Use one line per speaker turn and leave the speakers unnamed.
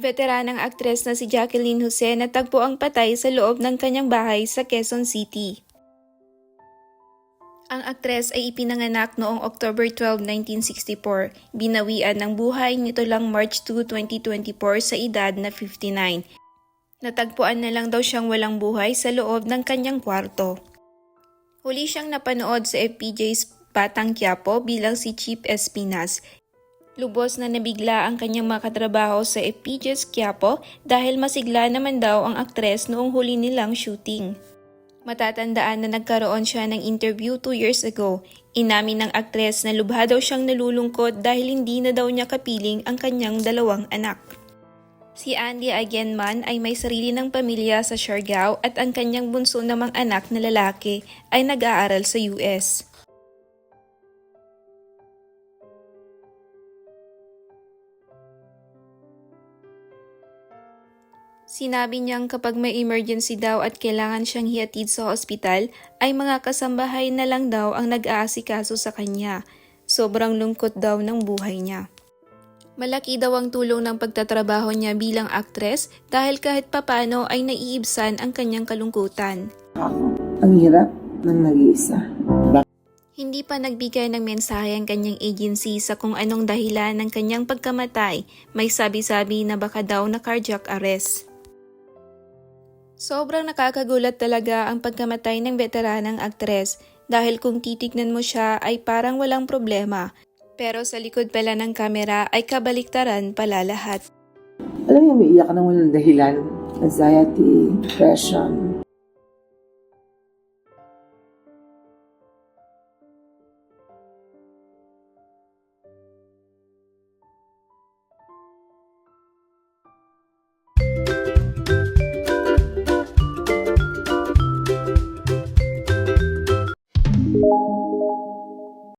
Veteranang aktres na si Jacqueline Jose natagpo ang patay sa loob ng kanyang bahay sa Quezon City. Ang aktres ay ipinanganak noong October 12, 1964. Binawian ng buhay nito lang March 2, 2024 sa edad na 59. Natagpuan na lang daw siyang walang buhay sa loob ng kanyang kwarto. Huli siyang napanood sa FPJ's Batang Quiapo bilang si Chief Espinas. Lubos na nabigla ang kanyang makatrabaho sa FPJ's Quiapo dahil masigla naman daw ang aktres noong huli nilang shooting. Matatandaan na nagkaroon siya ng interview 2 years ago. Inamin ng aktres na lubha daw siyang nalulungkot dahil hindi na daw niya kapiling ang kanyang dalawang anak. Si Andy Agenman ay may sarili ng pamilya sa Siargao at ang kanyang bunso namang anak na lalaki ay nag-aaral sa US. Sinabi niyang kapag may emergency daw at kailangan siyang hiatid sa ospital, ay mga kasambahay na lang daw ang nag-aasikaso sa kanya. Sobrang lungkot daw ng buhay niya. Malaki daw ang tulong ng pagtatrabaho niya bilang aktres dahil kahit papano ay naiibsan ang kanyang kalungkutan.
Ang hirap ng nag-iisa.
Hindi pa nagbigay ng mensahe ang kanyang agency sa kung anong dahilan ng kanyang pagkamatay. May sabi-sabi na baka daw na cardiac arrest. Sobrang nakakagulat talaga ang pagkamatay ng veteranang aktres dahil kung titignan mo siya ay parang walang problema. Pero sa likod pala ng kamera ay kabaliktaran pala lahat.
Alam mo, umiiyak ka ng walang dahilan. Anxiety, depression,